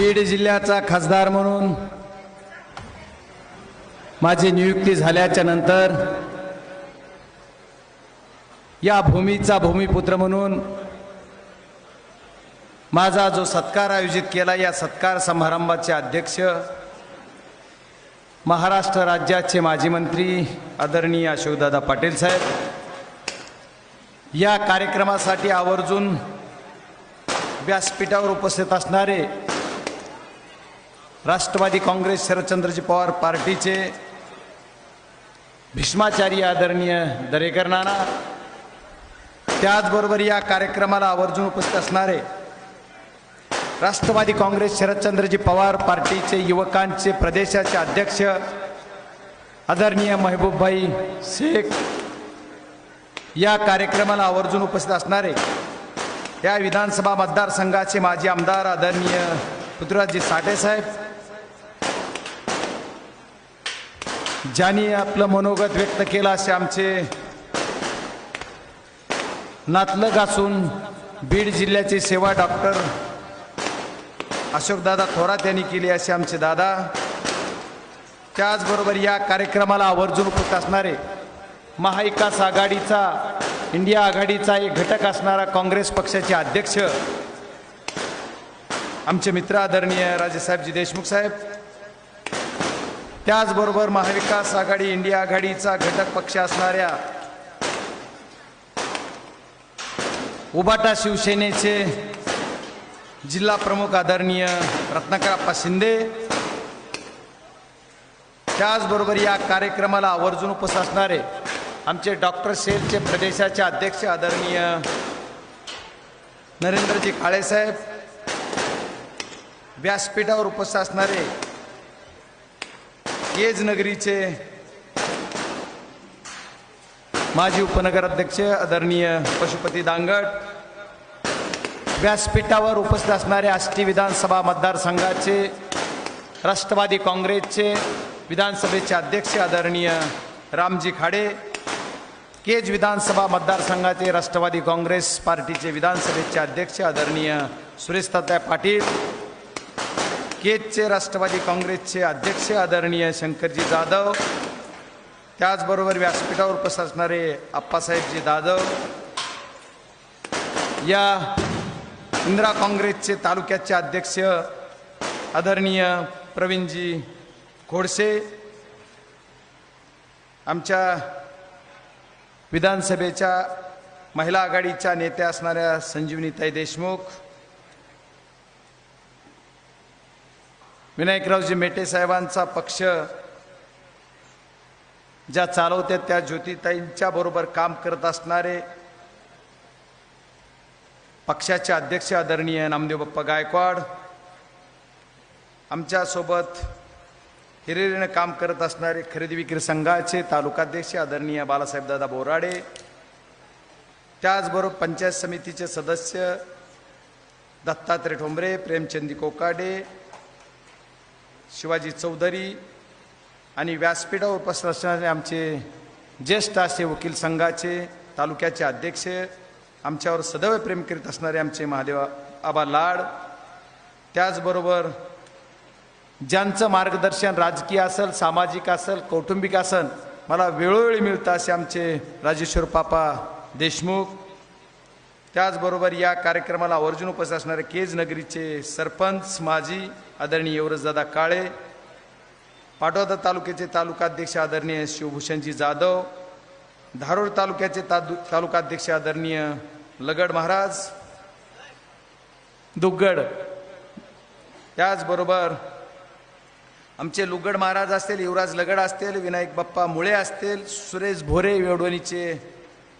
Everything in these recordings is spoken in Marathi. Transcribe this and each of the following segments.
बीड जिल्ह्याचा खासदार म्हणून माझी नियुक्ती झाल्याच्यानंतर या भूमीचा भूमिपुत्र म्हणून माझा जो सत्कार आयोजित केला या सत्कार समारंभाचे अध्यक्ष महाराष्ट्र राज्याचे माजी मंत्री आदरणीय अशोकदादा पाटील साहेब या कार्यक्रमासाठी आवर्जून व्यासपीठावर उपस्थित असणारे राष्ट्रवादी काँग्रेस शरदचंद्रजी पवार पार्टीचे भीष्माचार्य आदरणीय दरेकर नाना त्याचबरोबर या कार्यक्रमाला आवर्जून उपस्थित असणारे राष्ट्रवादी काँग्रेस शरदचंद्रजी पवार पार्टीचे युवकांचे प्रदेशाचे अध्यक्ष आदरणीय महबूबभाई शेख या कार्यक्रमाला आवर्जून उपस्थित असणारे या विधानसभा मतदारसंघाचे माजी आमदार आदरणीय पृथ्वीराजजी साठेसाहेब साहेब ज्यांनी आपलं मनोगत व्यक्त केलं असे आमचे नातलग असून बीड जिल्ह्याची सेवा डॉक्टर अशोकदादा थोरात यांनी केली असे आमचे दादा. त्याचबरोबर या कार्यक्रमाला आवर्जून उपस्थित असणारे महाविकास आघाडीचा इंडिया आघाडीचा एक घटक असणारा काँग्रेस पक्षाचे अध्यक्ष आमचे मित्र आदरणीय राजेसाहेबजी देशमुख साहेब त्याचबरोबर महाविकास आघाडी इंडिया आघाडीचा घटक पक्ष असणाऱ्या उबाटा शिवसेनेचे जिल्हा प्रमुख आदरणीय रत्नाकरप्पा शिंदे त्याचबरोबर या कार्यक्रमाला आवर्जून उपस्थित असणारे आमचे डॉक्टर सेलचे प्रदेशाचे अध्यक्ष आदरणीय नरेंद्रजी काळेसाहेब व्यासपीठावर उपस्थित असणारे केज नगरीचे माजी उपनगराध्यक्ष आदरणीय पशुपती दांगट व्यासपीठावर उपस्थित असणारे आष्टी विधानसभा मतदारसंघाचे राष्ट्रवादी काँग्रेसचे विधानसभेचे अध्यक्ष आदरणीय रामजी खाडे केज विधानसभा मतदारसंघाचे राष्ट्रवादी काँग्रेस पार्टीचे विधानसभेचे अध्यक्ष आदरणीय सुरेश तात्या पाटील केजचे राष्ट्रवादी काँग्रेसचे अध्यक्ष आदरणीय शंकरजी जाधव त्याचबरोबर व्यासपीठावर उपस्थित असणारे आप्पासाहेबजी जाधव या इंदिरा काँग्रेसचे तालुक्याचे अध्यक्ष आदरणीय प्रवीणजी खोडसे आमच्या विधानसभेच्या महिला आघाडीच्या नेत्या असणाऱ्या संजीवनीताई देशमुख विनायकरावजी मेटे साहेबांचा पक्ष ज्या चालवते त्या ज्योतिताईंच्या बरोबर काम करत असणारे पक्षाचे अध्यक्ष आदरणीय नामदेव बाप्पा गायकवाड आमच्यासोबत हिरिरीनं काम करत असणारे खरेदी विक्री संघाचे तालुकाध्यक्ष आदरणीय बालासाहेबदादा बोराडे त्याचबरोबर पंचायत समितीचे सदस्य दत्तात्रय ठोंबरे प्रेमचंदी कोकाडे शिवाजी चौधरी आणि व्यासपीठावर उपस्थित असणारे आमचे ज्येष्ठ असे वकील संघाचे तालुक्याचे अध्यक्ष आमच्यावर सदैव प्रेम करीत असणारे आमचे महादेव आबा लाड त्याचबरोबर ज्यांचं मार्गदर्शन राजकीय असेल सामाजिक असेल कौटुंबिक असेल मला वेळोवेळी मिळतं असे आमचे राजेश्वर पापा देशमुख त्याचबरोबर या कार्यक्रमाला आवर्जून उपस्थित असणारे केज नगरीचे सरपंच माजी आदरणीय युवराजदादा काळे पाटोदा तालुक्याचे तालुकाध्यक्ष आदरणीय शिवभूषणजी जाधव धारूर तालुक्याचे तादु तालुकाध्यक्ष आदरणीय लगड महाराज दुग्गड. त्याचबरोबर आमचे लुगड महाराज असतील युवराज लगड असतील विनायक बाप्पा मुळे असतील सुरेश भोरे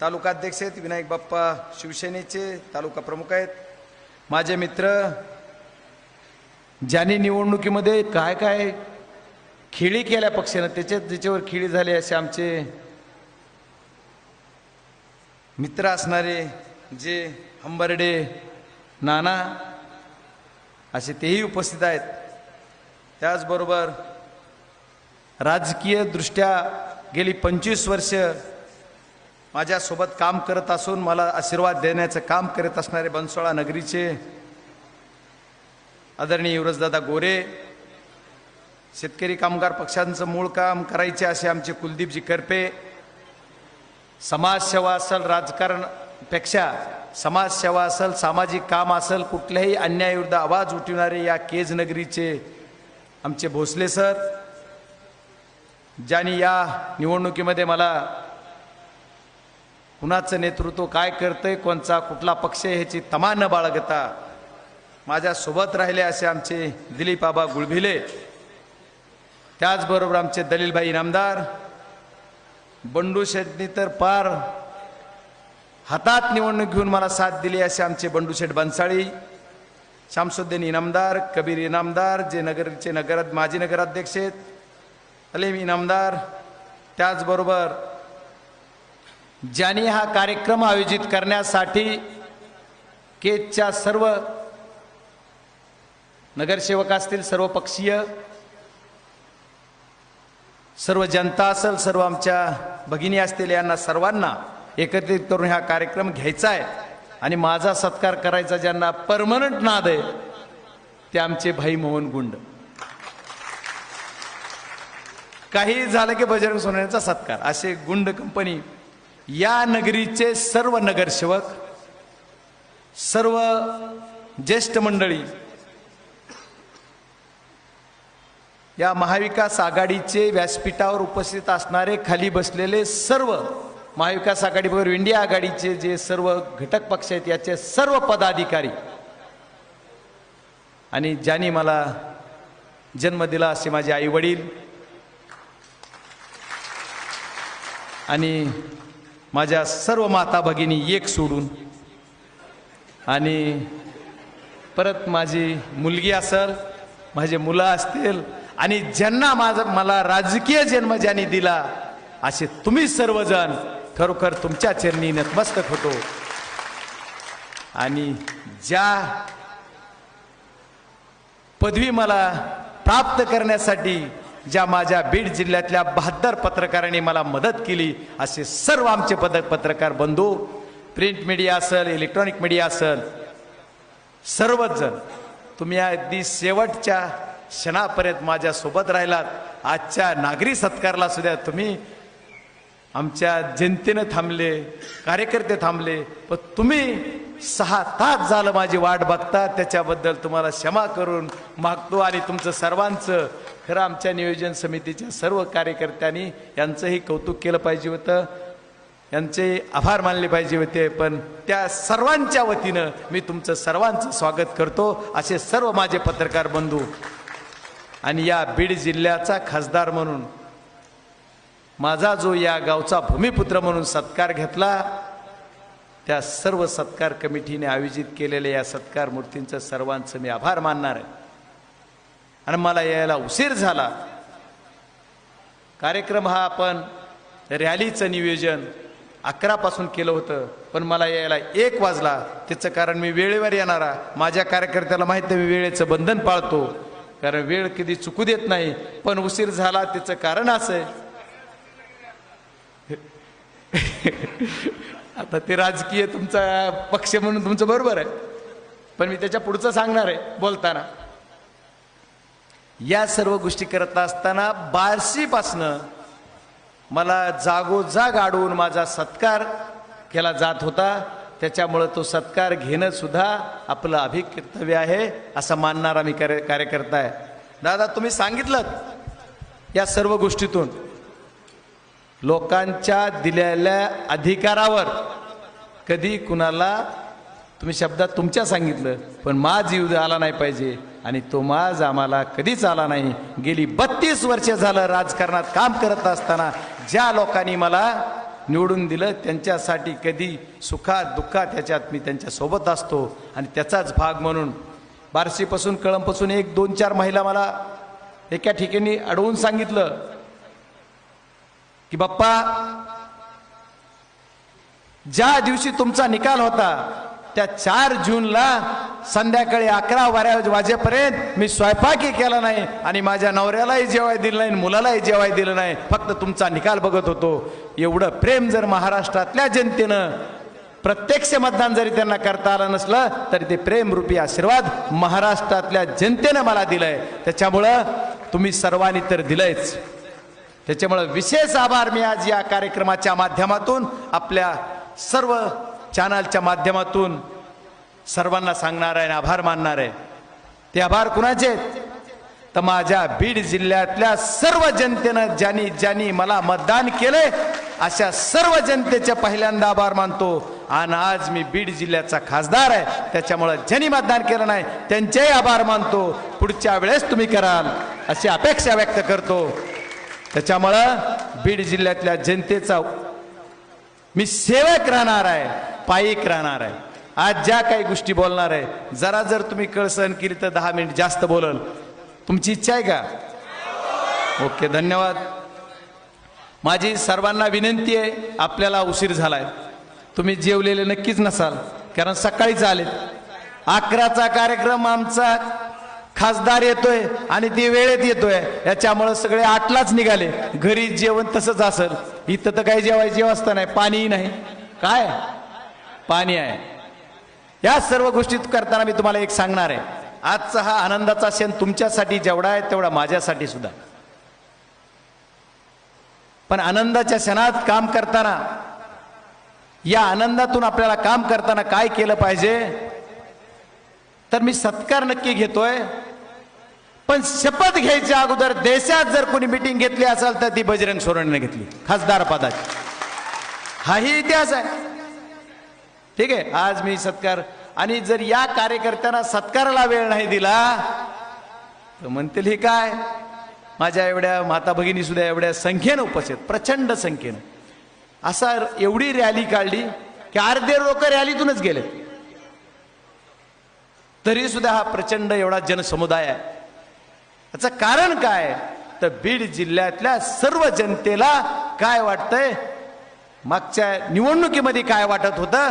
तालुका तालुकाध्यक्ष आहेत विनायक बाप्पा शिवसेनेचे तालुका प्रमुख आहेत. माझे मित्र ज्यांनी निवडणुकीमध्ये काय काय खेळी केल्या पक्षानं त्याच्यात ज्याच्यावर खेळी झाली असे आमचे मित्र असणारे जे हंबर्डे नाना असे तेही उपस्थित आहेत. त्याचबरोबर राजकीयदृष्ट्या गेली पंचवीस वर्ष माझ्यासोबत काम करत असून मला आशीर्वाद देण्याचं काम करत असणारे बनसोळा नगरीचे आदरणीय युवराजदादा गोरे शेतकरी कामगार पक्षांचं मूळ काम करायचे असे आमचे कुलदीपजी करपे समाजसेवा असेल राजकारणपेक्षा समाजसेवा असेल सामाजिक काम असेल कुठल्याही अन्यायाविरुद्ध आवाज उठवणारे या केज नगरीचे आमचे भोसले सर ज्यांनी या निवडणुकीमध्ये मला कुणाचं नेतृत्व काय करतंय कोणचा कुठला पक्ष ह्याची तमा न बाळगता माझ्यासोबत राहिले असे आमचे दिलीप बाबा गुळभिले. त्याचबरोबर आमचे दलीलभाई इनामदार. बंडू शेटनी तर पार हातात निवडणूक घेऊन मला साथ दिली असे आमचे बंडू शेठ बनसाळी शामसुद्दीन इनामदार कबीर इनामदार जे नगरचे नगर माजी नगराध्यक्ष आहेत अलीम इनामदार त्याचबरोबर ज्यांनी हा कार्यक्रम आयोजित करण्यासाठी केजच्या सर्व नगरसेवक असतील सर्व पक्षीय सर्व जनता असेल सर्व आमच्या भगिनी असतील यांना सर्वांना एकत्रित करून हा कार्यक्रम घ्यायचा आहे. आणि माझा सत्कार करायचा ज्यांना परमनंट नाद आहे ते आमचे भाई मोहन गुंड. काही झालं की बजरंग सोनवणेचा सत्कार असे गुंड कंपनी या नगरीचे सर्व नगरसेवक सर्व ज्येष्ठ मंडळी या महाविकास आघाडीचे व्यासपीठावर उपस्थित असणारे खाली बसलेले सर्व महाविकास आघाडीबरोबर इंडिया आघाडीचे जे सर्व घटक पक्ष आहेत याचे सर्व पदाधिकारी. आणि ज्यांनी मला जन्म दिला असे माझे आई वडील आणि माझ्या सर्व माता भगिनी एक सोडून. आणि परत माझी मुलगी असेल माझे मुलं असतील आणि ज्यांना माझं मला राजकीय जन्म ज्यांनी दिला असे तुम्ही सर्वजण खरोखर तुमच्या चरणी नतमस्तक होतो. आणि ज्या पदवी मला प्राप्त करण्यासाठी ज्या माझ्या बीड जिल्ह्यातल्या बहात्तर पत्रकारांनी मला मदत केली असे सर्व आमचे पदक पत्रकार बंधू प्रिंट मीडिया असेल इलेक्ट्रॉनिक मीडिया असेल सर्वच जण तुम्ही अगदी शेवटच्या क्षणापर्यंत माझ्यासोबत राहिलात. आजच्या नागरी सत्कारला सुद्धा तुम्ही आमच्या जनतेनं थांबले कार्यकर्ते थांबले पण तुम्ही सहा तास झालं माझी वाट बघता त्याच्याबद्दल तुम्हाला क्षमा करून मागतो आणि तुमचं सर्वांचं खरं आमच्या नियोजन समितीच्या सर्व कार्यकर्त्यांनी यांचंही कौतुक केलं पाहिजे होतं. यांचे आभार मानले पाहिजे होते पण त्या सर्वांच्या वतीनं मी तुमचं सर्वांचं स्वागत करतो. असे सर्व माझे पत्रकार बंधू आणि या बीड जिल्ह्याचा खासदार म्हणून माझा जो या गावचा भूमिपुत्र म्हणून सत्कार घेतला त्या सर्व सत्कार कमिटीने आयोजित केलेल्या या सत्कार मूर्तींचं सर्वांचं मी आभार मानणार आहे. आणि मला यायला उशीर झाला. कार्यक्रम हा आपण रॅलीचं नियोजन अकरापासून केलं होतं पण मला यायला एक वाजला. त्याचं कारण मी वेळेवर येणारा माझ्या कार्यकर्त्याला माहीत आहे मी वेळेचं बंधन पाळतो. कारण वेळ कधी चुकू देत नाही पण उशीर झाला त्याचं कारण असं आहे. आता ते राजकीय तुमचा पक्ष म्हणून तुमचं बरोबर आहे. पण मी त्याच्या पुढचं सांगणार आहे बोलताना. या सर्व गोष्टी करत असताना बार्शीपासनं मला जागोजाग अडवून माझा सत्कार केला जात होता. त्याच्यामुळं तो सत्कार घेणं सुद्धा आपलं अभिकर्तव्य आहे असं मानणारा मी कार्य कार्यकर्ता आहे. दादा तुम्ही सांगितलं या सर्व गोष्टीतून. लोकांच्या दिलेल्या अधिकारावर. कधी कुणाला तुम्ही शब्दात तुमच्या सांगितलं पण माज येऊ आला नाही पाहिजे आणि तो माज आम्हाला कधीच आला नाही. गेली बत्तीस वर्ष झालं राजकारणात काम करत असताना ज्या लोकांनी मला निवडून दिलं त्यांच्यासाठी कधी सुखात दुःखात त्याच्यात मी त्यांच्यासोबत असतो आणि त्याचाच भाग म्हणून बार्शीपासून कळंपासून एक दोन चार महिला मला एका ठिकाणी अडवून सांगितलं की बाप्पा ज्या दिवशी तुमचा निकाल होता त्या चार जूनला संध्याकाळी अकरा वाऱ्या वाजेपर्यंत मी स्वयंपाकही केला नाही आणि माझ्या नवऱ्यालाही जेवाय दिलं नाही मुलालाही जेवाय दिलं नाही. फक्त तुमचा निकाल बघत होतो. एवढं प्रेम जर महाराष्ट्रातल्या जनतेनं प्रत्यक्ष मतदान जरी त्यांना करता आलं नसलं तरी ते प्रेमरूपी आशीर्वाद महाराष्ट्रातल्या जनतेनं मला दिलंय. त्याच्यामुळं तुम्ही सर्वांनी तर दिलंयच. त्याच्यामुळं विशेष आभार मी आज या कार्यक्रमाच्या माध्यमातून आपल्या सर्व चॅनलच्या माध्यमातून सर्वांना सांगणार आहे आणि आभार मानणार आहे. ते आभार कुणाचे आहेत? तर माझ्या बीड जिल्ह्यातल्या सर्व जनतेनं ज्यांनी ज्यांनी मला मतदान केले अशा सर्व जनतेचे पहिल्यांदा आभार मानतो. आणि आज मी बीड जिल्ह्याचा खासदार आहे. त्याच्यामुळं ज्यांनी मतदान केलं नाही त्यांचेही आभार मानतो. पुढच्या वेळेस तुम्ही कराल अशी अपेक्षा व्यक्त करतो. त्याच्यामुळं बीड जिल्ह्यातल्या जनतेचा मी सेवक राहणार आहे पायिक राहणार आहे. आज ज्या काही गोष्टी बोलणार आहे जरा जर तुम्ही कळसण केली तर दहा मिनिट जास्त बोलल. तुमची इच्छा आहे का? ओके धन्यवाद. माझी सर्वांना विनंती आहे आपल्याला उशीर झालाय. तुम्ही जेवलेले नक्कीच नसाल कारण सकाळीच आले अकराचा कार्यक्रम आमचा खासदार येतोय आणि ते वेळेत येतोय. याच्यामुळं सगळे आठलाच निघाले. घरी जेवण तसंच असेल. इथं तर काही जेवायची व्यवस्था नाही. पाणीही नाही. काय? पाणी आहे. या सर्व गोष्टी करताना मी तुम्हाला एक सांगणार आहे. आजचा हा आनंदाचा क्षण तुमच्यासाठी जेवढा आहे तेवढा माझ्यासाठी सुद्धा. पण आनंदाच्या क्षणात काम करताना या आनंदातून आपल्याला काम करताना काय केलं पाहिजे तर मी सत्कार नक्की घेतोय. पण शपथ घ्यायच्या अगोदर देशात जर कोणी मिटिंग घेतली असेल तर ती बजरंग सोरेने घेतली खासदार पदाची. हाही इतिहास आहे. ठीक आहे आज मी सत्कार आणि जर या कार्यकर्त्यांना सत्काराला वेळ नाही दिला तर म्हणतील हे काय? माझ्या एवढ्या माता भगिनी सुद्धा एवढ्या संख्येनं उपस्थित प्रचंड संख्येनं. असा एवढी रॅली काढली की अर्धे लोक रॅलीतूनच गेले तरी सुद्धा हा प्रचंड एवढा जनसमुदाय आहे. याचं कारण काय? तर बीड जिल्ह्यातल्या सर्व जनतेला काय वाटतंय? मागच्या निवडणुकीमध्ये काय वाटत होतं?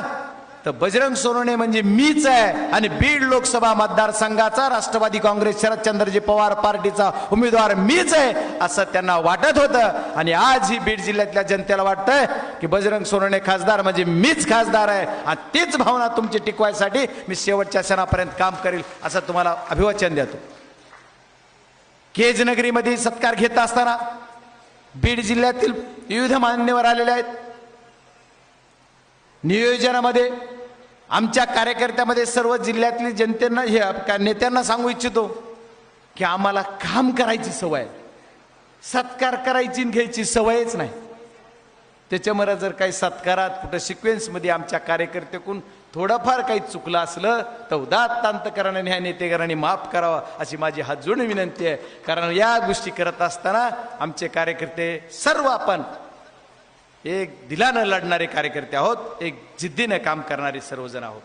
तर बजरंग सोनवणे म्हणजे मीच आहे आणि बीड लोकसभा मतदारसंघाचा राष्ट्रवादी काँग्रेस शरदचंद्रजी पवार पार्टीचा उमेदवार मीच आहे असं त्यांना वाटत होतं. आणि आज ही बीड जिल्ह्यातल्या जनतेला वाटतंय की बजरंग सोनवणे खासदार म्हणजे मीच खासदार आहे. आणि तीच भावना तुमची टिकवायसाठी मी शेवटच्या क्षणापर्यंत काम करेल असं तुम्हाला अभिवाचन देतो. केज नगरीमध्ये सत्कार घेत असताना बीड जिल्ह्यातील विविध मान्यवर आलेले आहेत नियोजनामध्ये आमच्या कार्यकर्त्यामध्ये सर्व जिल्ह्यातली जनतेना हे नेत्यांना सांगू इच्छितो की आम्हाला काम करायची सवय आहे. सत्कार करायची घ्यायची सवयच नाही त्याच्यामुळे जर काही सत्कारात कुठं सिक्वेन्समध्ये आमच्या कार्यकर्त्याकडून थोडंफार काही चुकलं असलं तर उदात्तांत अंतकरणाने ह्या नेतेकरांनी माफ करावा अशी माझी हात जोडून विनंती आहे. कारण या गोष्टी करत असताना आमचे कार्यकर्ते सर्व आपण एक दिलानं लढणारे कार्यकर्ते आहोत एक जिद्दीनं काम करणारे सर्वजण आहोत.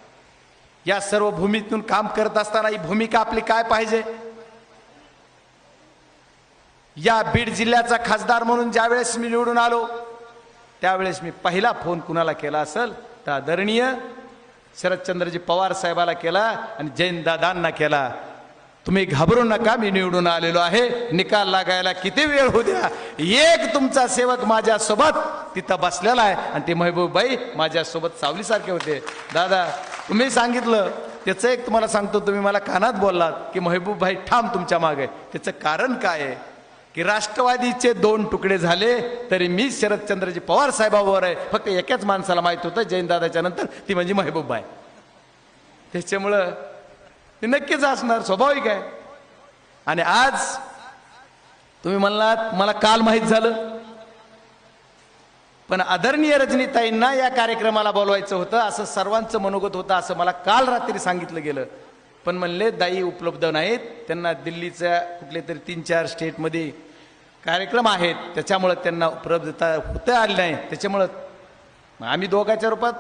या सर्व भूमीतून काम करत असताना ही भूमिका आपली काय पाहिजे? या बीड जिल्ह्याचा खासदार म्हणून ज्यावेळेस मी निवडून आलो त्यावेळेस मी पहिला फोन कुणाला केला असेल? तर आदरणीय शरदचंद्रजी पवार साहेबाला केला आणि जैन दादांना केला. तुम्ही घाबरू नका मी निवडून आलेलो आहे. निकाल लागायला किती वेळ होऊ द्या. एक तुमचा सेवक माझ्या सोबत तिथं बसलेला आहे आणि ते महबूबबाई माझ्या सोबत सावलीसारखे होते. दादा तुम्ही सांगितलं. त्याचं एक तुम्हाला सांगतो तुम्ही मला कानात बोललात की महबूबभाई ठाम तुमच्या मागे. त्याचं कारण काय आहे? की राष्ट्रवादीचे दोन तुकडे झाले तरी मी शरदचंद्रजी पवार साहेबावर आहे. फक्त एकाच माणसाला माहीत होतं जैनदादाच्या नंतर ती म्हणजे महबूबबाई त्याच्यामुळं ते नक्कीच असणार स्वाभाविक आहे. आणि आज तुम्ही म्हणलात मला काल माहीत झालं. पण आदरणीय रजनीताईंना या कार्यक्रमाला बोलवायचं होतं असं सर्वांचं मनोगत होतं असं मला काल रात्री सांगितलं गेलं. पण म्हणले दाई उपलब्ध नाहीत. त्यांना दिल्लीच्या कुठले तरी तीन चार स्टेटमध्ये कार्यक्रम आहेत. त्याच्यामुळं त्यांना उपलब्धता होता आली नाही. त्याच्यामुळं मग आम्ही दोघाच्या रूपात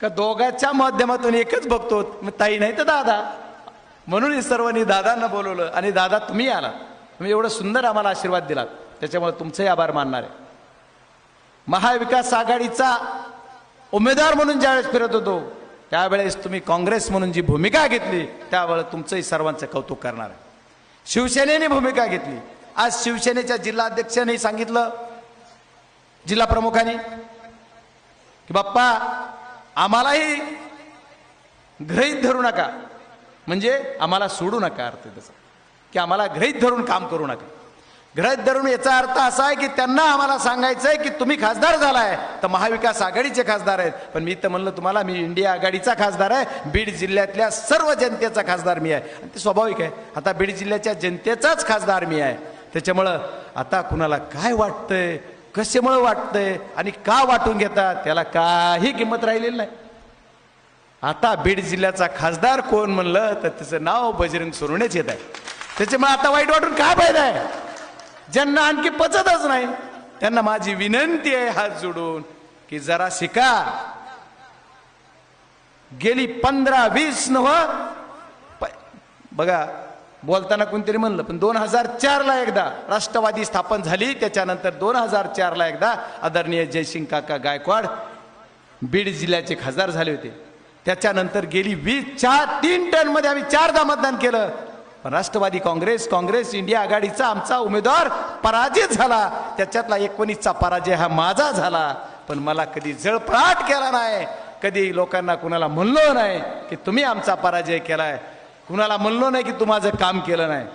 का दोघाच्या माध्यमातून एकच बघतो. मग ताई नाही तर दादा. म्हणून हे सर्वांनी दादांना बोलवलं. आणि दादा तुम्ही आला. तुम्ही एवढं सुंदर आम्हाला आशीर्वाद दिलात. त्याच्यामुळे तुमचंही आभार मानणार आहे. महाविकास आघाडीचा उमेदवार म्हणून ज्यावेळेस फिरत होतो त्यावेळेस तुम्ही काँग्रेस म्हणून जी भूमिका घेतली त्यावेळेस तुमचंही सर्वांचं कौतुक करणार आहे. शिवसेनेने भूमिका घेतली. आज शिवसेनेच्या जिल्हाध्यक्षांनी सांगितलं जिल्हा प्रमुखांनी की बाप्पा आम्हालाही ग्रहित धरू नका. म्हणजे आम्हाला सोडू नका अर्थ त्याचा की आम्हाला ग्रहित धरून काम करू नका. ग्रहित धरून याचा अर्थ असा आहे की त्यांना आम्हाला सांगायचं आहे की तुम्ही खासदार झालाय. तर महाविकास आघाडीचे खासदार आहेत. पण मी तर म्हणलं तुम्हाला मी इंडिया आघाडीचा खासदार आहे. बीड जिल्ह्यातल्या सर्व जनतेचा खासदार मी आहे. आणि ते स्वाभाविक आहे. आता बीड जिल्ह्याच्या जनतेचाच खासदार मी आहे. त्याच्यामुळं आता कुणाला काय वाटतंय कशामुळं वाटतंय आणि का वाटून घेतात त्याला काही किंमत राहिलेली नाही. आता बीड जिल्ह्याचा खासदार कोण म्हणलं तर त्याचं नाव बजरंग सोनवणेच येत आहे. त्याच्यामुळे आता वाईट वाटून काय फायदा आहे? ज्यांना आणखी पचतच नाही त्यांना माझी विनंती आहे हात जोडून की जरा शिका. गेली पंधरा वीस नव बघा बोलताना कोणतरी म्हणलं पण दोन हजार चारला एकदा राष्ट्रवादी स्थापन झाली त्याच्यानंतर दोन हजार चारला एकदा आदरणीय जयसिंग काका गायकवाड बीड जिल्ह्याचे खासदार झाले होते. त्याच्यानंतर गेली वीस चार तीन टर्नमध्ये आम्ही चारदा मतदान केलं. पण राष्ट्रवादी काँग्रेस काँग्रेस इंडिया आघाडीचा आमचा उमेदवार पराजित झाला. त्याच्यातला एकोणीसचा पराजय हा माझा झाला. पण मला कधी जळपळाट केला नाही. कधी लोकांना कुणाला म्हणलो नाही की तुम्ही आमचा पराजय केलाय. कुणाला म्हणलो नाही की तू माझं काम केलं नाही.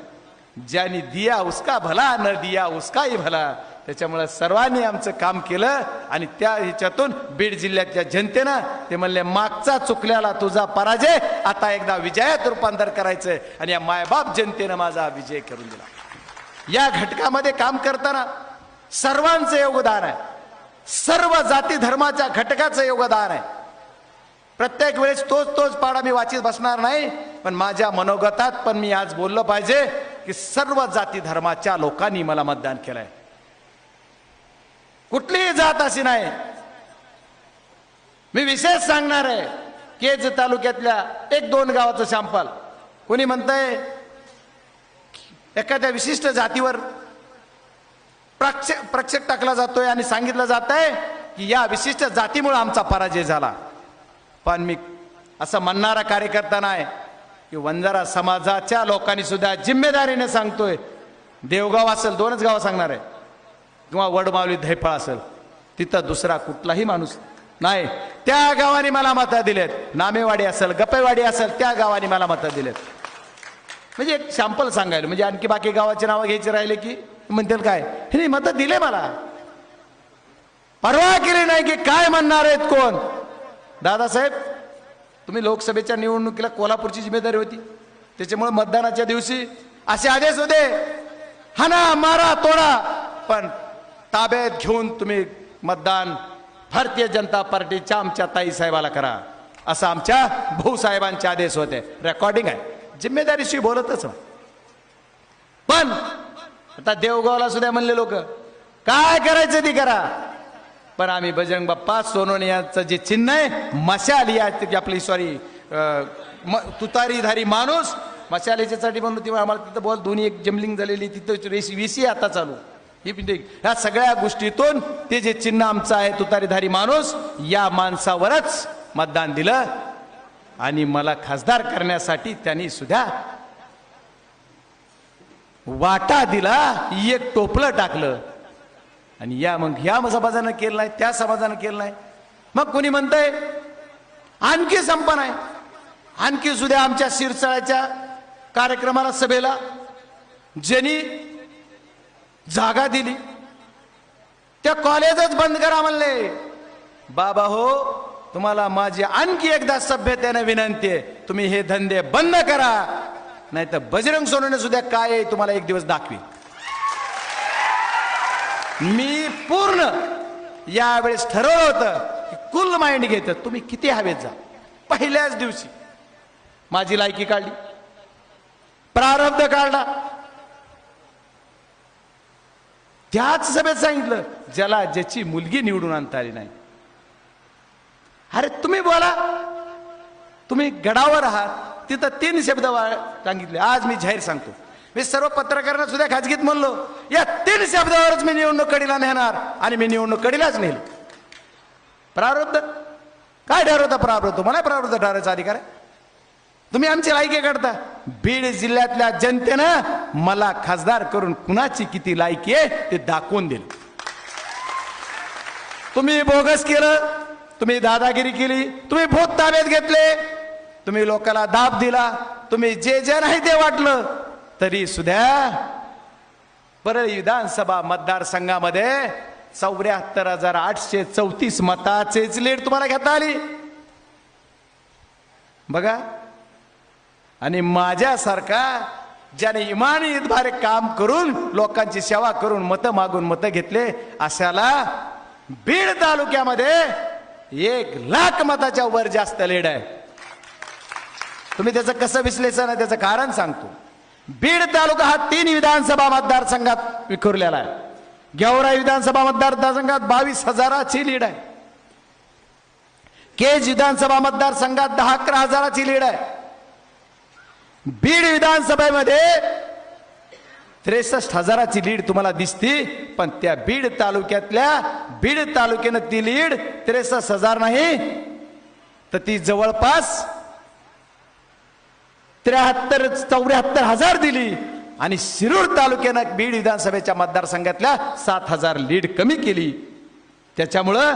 ज्याने दिया उसका भला न दिया उसकाही भला. त्याच्यामुळं सर्वांनी आमचं काम केलं आणि त्या ह्याच्यातून बीड जिल्ह्यातल्या जनतेनं ते म्हणले मागचा चुकल्याला तुझा पराजय आता एकदा विजयात रूपांतर करायचंय. आणि या मायबाप जनतेनं माझा विजय करून दिला. या घटकामध्ये काम करताना सर्वांचं योगदान आहे. सर्व जाती धर्माच्या घटकाचं योगदान आहे. प्रत्येक वेळेस तोच तोच पाडा मी वाचित बसणार नाही पण माझ्या मनोगतात पण मी आज बोललं पाहिजे की सर्व जाती धर्माच्या लोकांनी मला मतदान केलंय. कुठलीही जात अशी नाही. मी विशेष सांगणार आहे केज तालुक्यातल्या एक दोन गावाचं शॅम्पल कोणी म्हणतंय एखाद्या विशिष्ट जातीवर प्रक्षेप प्रक्षेप टाकला जातोय आणि सांगितलं जात आहे की या विशिष्ट जातीमुळे आमचा पराजय झाला. पण मी असं म्हणणारा कार्यकर्ता नाही की वंजारा समाजाच्या लोकांनी सुद्धा जिम्मेदारीने सांगतोय. देवगाव असेल दोनच गावं सांगणार आहे. किंवा वडमावली धैफळ असेल तिथं दुसरा कुठलाही माणूस नाही. त्या गावाने मला मतं दिलेत. नामेवाडी असेल गप्पेवाडी असेल त्या गावाने मला मतं दिलेत. म्हणजे एक सॅम्पल सांगायला म्हणजे आणखी बाकी गावाची नावं घ्यायची राहिले की म्हणतील काय? हे मतं दिले मला. परवा केली नाही की काय म्हणणार आहेत कोण? दादासाहेब तुम्ही लोकसभेच्या निवडणुकीला कोल्हापूरची जिम्मेदारी होती. त्याच्यामुळे मतदानाच्या दिवशी असे आदेश होते. हाना मारा तोडा. पण ताब्यात घेऊन तुम्ही मतदान भारतीय जनता पार्टीच्या आमच्या ताई साहेबाला करा. असं आमच्या भाऊसाहेबांचे आदेश होते. रेकॉर्डिंग आहे. जिम्मेदारीशी बोलतच पण आता देवगावला सुद्धा म्हणले लोक काय करायचं ते करा. पण आम्ही बजरंग बाप्पा सोनवणे यांचं जे चिन्ह आहे मशाली आपली सॉरी तुतारीधारी माणूस मशालीच्यासाठी म्हणून तेव्हा आम्हाला तिथं बोल दोन्ही एक जमलिंग झालेली तिथं रेसी विसी आता चालू. ह्या सगळ्या गोष्टीतून ते जे चिन्ह आमचं आहे तुतारीधारी माणूस या माणसावरच मतदान दिलं. आणि मला खासदार करण्यासाठी त्यांनी सुद्धा वाटा दिला एक टोपलं टाकलं. आणि या मग ह्या समाजानं केलं नाही त्या समाजानं केलं नाही. मग कोणी म्हणतंय आणखी संपन आहे. आणखी सुद्धा आमच्या शिरसाळ्याच्या कार्यक्रमाला सभेला ज्यांनी जागा दिली. त्या कॉलेजच बंद करा म्हणले. बाबा हो तुम्हाला माझी आणखी एकदा सभ्यतेने विनंती आहे तुम्ही हे धंदे बंद करा. नाही तर बजरंग सोनवणे सुद्धा काय आहे तुम्हाला एक दिवस दाखवी मी पूर्ण यावेळेस ठरवलं होतं की कुल माइंड घेतं तुम्ही किती हवेत जा. पहिल्याच दिवशी माझी लायकी काढली. प्रारब्ध काढला. त्याच सभेत सांगितलं ज्याला ज्याची मुलगी निवडून आणता आली नाही. अरे तुम्ही बोला. तुम्ही गडावर आहात. तिथं तीन शब्द सांगितले. आज मी जाहीर सांगतो. मी सर्व पत्रकारांना सुद्धा खाजगीत म्हणलो. या तीन शब्दावरच मी निवडणूक कडीला नेणार आणि मी निवडणूक कडीलाच नेल प्रारब्ध? काय ठरवता प्रारब्ध? मला प्रारब्ध ठरवायचा अधिकार आहे? तुम्ही आमची लायकी काढता. बीड जिल्ह्यातल्या जनतेनं मला खासदार करून कुणाची किती लायकी आहे ते दाखवून दिलं. तुम्ही बोगस केलं तुम्ही दादागिरी केली तुम्ही भूत ताब्यात घेतले तुम्ही लोकाला दाब दिला तुम्ही जे जे नाही ते वाटलं तरी सुद्धा परळी विधानसभा मतदारसंघामध्ये चौऱ्याहत्तर हजार आठशे चौतीस मताचेच लीड तुम्हाला घेता आली. बघा. आणि माझ्यासारखा ज्याने इमानी इतभारे काम करून लोकांची सेवा करून मतं मागून मतं घेतले अशाला बीड तालुक्यामध्ये एक लाख मताच्या वर जास्त लीड आहे. तुम्ही त्याचं कसं विश्लेषण आहे त्याचं कारण सांगतो. बीड तालुका हा तीन विधानसभा मतदारसंघात विखुरलेला आहे. गेवराई विधानसभा मतदारसंघात बावीस हजाराची लीड आहे. केज विधानसभा मतदारसंघात दहा अकरा हजाराची लीड आहे. बीड विधानसभेमध्ये त्रेसष्ट हजाराची लीड तुम्हाला दिसती पण त्या बीड तालुक्यातल्या बीड तालुक्यानं ती लीड त्रेसष्ट हजार नाही. तर ती जवळपास त्र्याहत्तर चौऱ्याहत्तर हजार दिली. आणि शिरूर तालुक्यानं बीड विधानसभेच्या मतदारसंघातल्या सात हजार लीड कमी केली. त्याच्यामुळं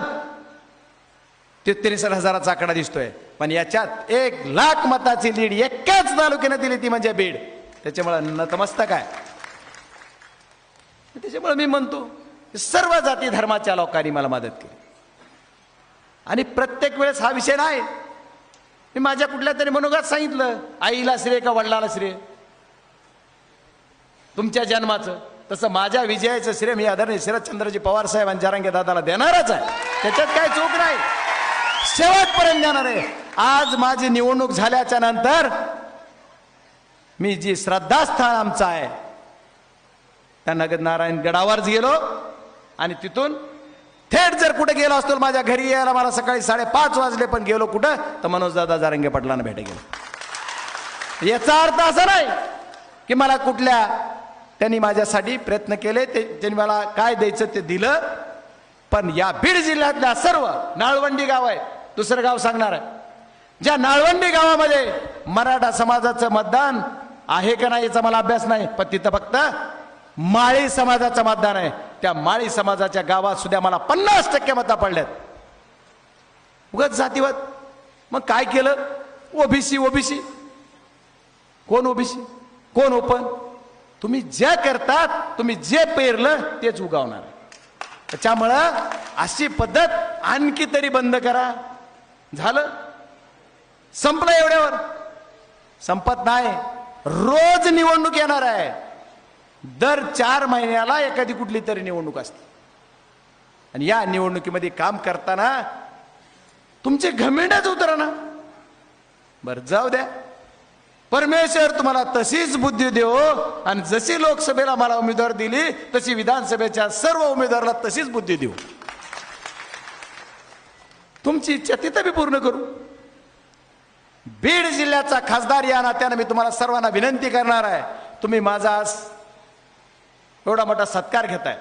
ते हजाराचा आकडा दिसतोय. पण याच्यात एक लाख मताची लीड एकाच तालुक्यानं दिली ती म्हणजे बीड. त्याच्यामुळे नतमस्तक आहे. त्याच्यामुळे मी म्हणतो सर्व जाती धर्माच्या लोकांनी मला मदत केली. आणि प्रत्येक वेळेस हा विषय नाही. मी माझ्या कुठल्या तरी मनोगात सांगितलं आईला श्रेय का वडिलाला श्रेय? तुमच्या जन्माचं तसं माझ्या विजयाचं श्रेय मी आदरणीय शरदचंद्रजी पवार साहेब आणि जरांगे दादाला देणारच आहे. त्याच्यात काय चूक नाही. शेवटपर्यंत देणार आहे. आज माझी निवडणूक झाल्याच्यानंतर मी जी श्रद्धास्थान आमचं आहे त्या नगर नारायण गडावरच गेलो आणि तिथून थेट जर कुठे गेलो असतो माझ्या घरी यायला मला सकाळी साडेपाच वाजले पण गेलो कुठं तर मनोजदादा जारंगे पाटलांना भेट गेलो. याचा अर्थ असा नाही की मला कुठल्या त्यांनी माझ्यासाठी प्रयत्न केले ते त्यांनी मला काय द्यायचं ते दिलं पण या बीड जिल्ह्यातल्या सर्व नाळवंडी गाव आहे दुसरं गाव सांगणार आहे. ज्या नाळवंडी गावामध्ये मराठा समाजाचं मतदान आहे का नाही याचा मला अभ्यास नाही पण तिथं फक्त माळी समाजाचं मतदान आहे. त्या माळी समाजाच्या गावात सुद्धा मला पन्नास टक्के मतं पडल्यात उगाच जातीवाद. मग काय केलं? OBC OBC. कोण ओबीसी? कोण ओपन? तुम्ही जे करतात तुम्ही जे पेरलं तेच उगावणार त्याच्यामुळं अशी पद्धत आणखी तरी बंद करा. झालं? संपलं एवढ्यावर. संपत नाही. रोज निवडणूक येणार आहे. दर चार महिन्याला एखादी कुठली तरी निवडणूक असते. आणि या निवडणुकीमध्ये काम करताना तुमचे घमेंडच उतरा ना बरं जाऊ द्या. परमेश्वर तुम्हाला तशीच बुद्धी देव आणि जशी लोकसभेला मला उमेदवार दिली तशी विधानसभेच्या सर्व उमेदवाराला तशीच बुद्धी देऊ तुमची इच्छा तिथं मी पूर्ण करू. बीड जिल्ह्याचा खासदार या नात्यानं मी तुम्हाला सर्वांना विनंती करणार आहे. तुम्ही माझा एवढा मोठा सत्कार घेताय.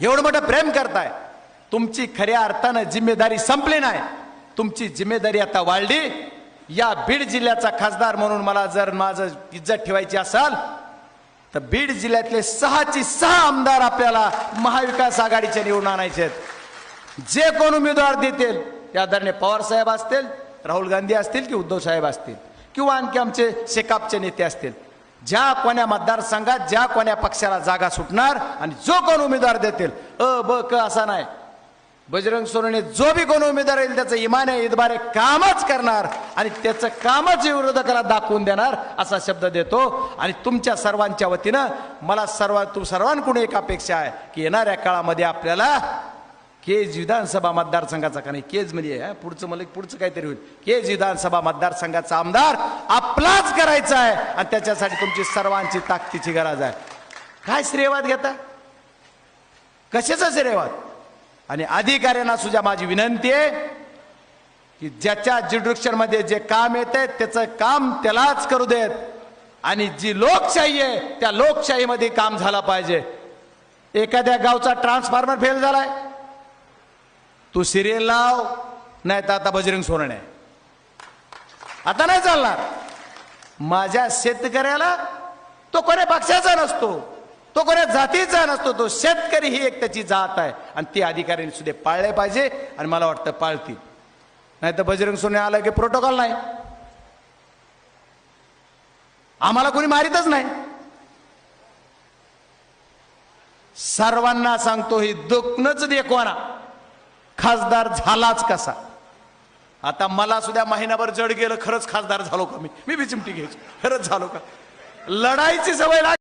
एवढं मोठं प्रेम करताय. तुमची खऱ्या अर्थानं जिम्मेदारी संपली नाही. तुमची जिम्मेदारी आता वाढली. या बीड जिल्ह्याचा खासदार म्हणून मला जर माझं इज्जत ठेवायची असाल तर बीड जिल्ह्यातले सहाची सहा आमदार आपल्याला महाविकास आघाडीचे निवडून आणायचे आहेत. जे कोण उमेदवार देतील ते आदरणीय पवार साहेब असतील राहुल गांधी असतील की उद्धव साहेब असतील किंवा आणखी आमचे शेकापचे नेते असतील. ज्या कोण्या मतदारसंघात ज्या कोण्या पक्षाला जागा सुटणार आणि जो कोण उमेदवार देतील अ ब क असा नाही. बजरंग सोनवणे जो बी कोण उमेदवार येईल त्याचं इमान आहे इतबारे कामच करणार. आणि त्याचं कामच विरोधकाला दाखवून देणार असा शब्द देतो. आणि तुमच्या सर्वांच्या वतीनं मला सर्व तू सर्वांकडून एक अपेक्षा आहे की येणाऱ्या काळामध्ये आपल्याला केज विधानसभा मतदारसंघाचा का नाही केज म्हणजे पुढचं मला पुढचं काहीतरी होईल. केज विधानसभा मतदारसंघाचा आमदार आपलाच करायचा आहे. आणि त्याच्यासाठी तुमची सर्वांची ताकदीची गरज आहे. काय श्रेयवाद घेता? कशाचा श्रेयवाद? आणि अधिकाऱ्यांना सुद्धा माझी विनंती आहे की ज्याच्या jurisdiction जे काम येते त्याचं काम त्यालाच करू देत. आणि जी लोकशाही आहे त्या लोकशाहीमध्ये काम झालं पाहिजे. एखाद्या गावचा ट्रान्सफॉर्मर फेल झालाय. तू सिरियल लाव नाही तर आता बजरंग सोनणे. आता नाही चालणार. माझ्या शेतकऱ्याला तो कोण्या पक्षाचा नसतो. तो कोणा जातीचा नसतो तो शेतकरी ही एक त्याची जात आहे. आणि ती अधिकाऱ्यांनी सुद्धा पाळले पाहिजे आणि मला वाटतं पाळतील. नाही तर बजरंग सोने आलं की प्रोटोकॉल नाही. आम्हाला कोणी मारितच नाही. सर्वांना सांगतो ही दुखणच देखवाना खासदार झालाच कसा. आता मला सुद्धा महिनाभर जड गेलं खरंच खासदार झालो का मी? मी चिमटी घ्यायचो. खरंच झालो का? लढाईची सवय लाग